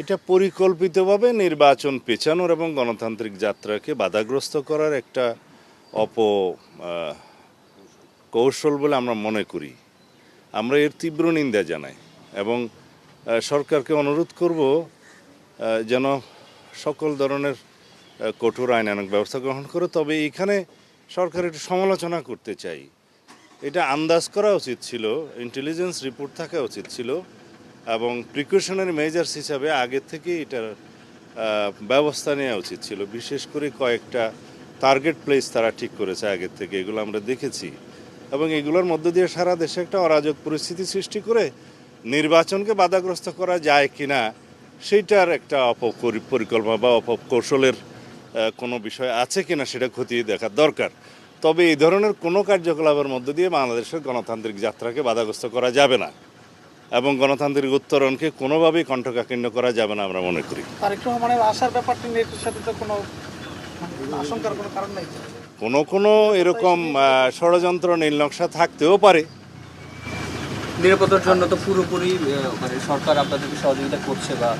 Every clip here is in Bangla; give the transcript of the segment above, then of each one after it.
এটা পরিকল্পিতভাবে নির্বাচন পেছানোর এবং গণতান্ত্রিক যাত্রাকে বাধাগ্রস্ত করার একটা অপ কৌশল বলে আমরা মনে করি। আমরা এর তীব্র নিন্দা জানাই এবং সরকারকে অনুরোধ করব যেন সকল ধরনের কঠোর আইনানুক ব্যবস্থা গ্রহণ করে। তবে এখানে সরকার একটু সমালোচনা করতে চাই। এটা আন্দাজ করা উচিত ছিল ইন্টেলিজেন্স রিপোর্ট থাকা উচিত ছিল। এবং প্রিকশনারি মেজার্স হিসাবে আগে থেকে এটার ব্যবস্থা নেওয়া উচিত ছিল। বিশেষ করে কয়েকটা টার্গেট প্লেস তারা ঠিক করেছে আগের থেকে, এগুলো আমরা দেখেছি। এবং এগুলোর মধ্য দিয়ে সারা দেশে একটা অরাজক পরিস্থিতি সৃষ্টি করে নির্বাচনকে বাধাগ্রস্ত করা যায় কি না সেইটার একটা অপকরি- পরিকল্পনা বা অপকৌশলের কোনো বিষয় আছে কিনা সেটা খতিয়ে দেখার দরকার। তবে এই ধরনের কোনো কার্যকলাপের মধ্য দিয়ে বাংলাদেশের গণতান্ত্রিক যাত্রাকে বাধাগ্রস্ত করা যাবে না। এবং গণতান্ত্রিক উত্তরণকে কোনোভাবেই কণ্ঠকাকীর্ণ করা যাবে না আমরা মনে করি। তারেক রহমানের আসার ব্যাপারটি নিয়ে সাথে তো কোনো আশঙ্কার কোনো কারণ নেই কোনো কোনো এরকম ষড়যন্ত্র নীলনকশা থাকতেও পারে। নিরাপত্তার জন্য তো পুরোপুরি মানে সরকার আপনাদেরকে সহযোগিতা করছে বা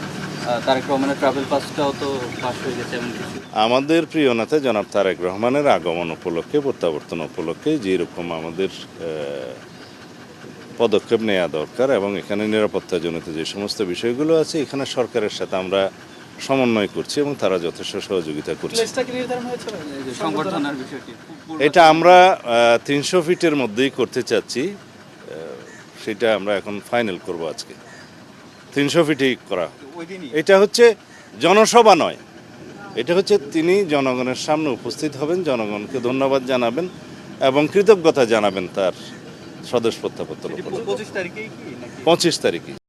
তারেক রহমানের ট্রাভেল পাসটাও তো পাস হয়ে গেছে এমন কিছু। আমাদের প্রিয় নেতা জনাব তারেক রহমানের আগমন উপলক্ষে প্রত্যাবর্তন উপলক্ষে যেরকম আমাদের পদক্ষেপ নেওয়া দরকার এবং এখানে নিরাপত্তাজনিত যে সমস্ত বিষয়গুলো আছে এখানে সরকারের সাথে আমরা সমন্বয় করছি এবং তারা যথেষ্ট সহযোগিতা করছে। এটা আমরা তিনশো ফিটের মধ্যেই করতে চাচ্ছি সেটা আমরা এখন ফাইনাল করব আজকে। তিনশো ফিটেই করা। হবে। ওই দিনই? এটা হচ্ছে জনসভা নয়। এটা হচ্ছে তিনি জনগণের সামনে উপস্থিত হবেন জনগণকে ধন্যবাদ জানাবেন এবং কৃতজ্ঞতা জানাবেন তার পঁচিশ তারিখেই পঁচিশ তারিখে।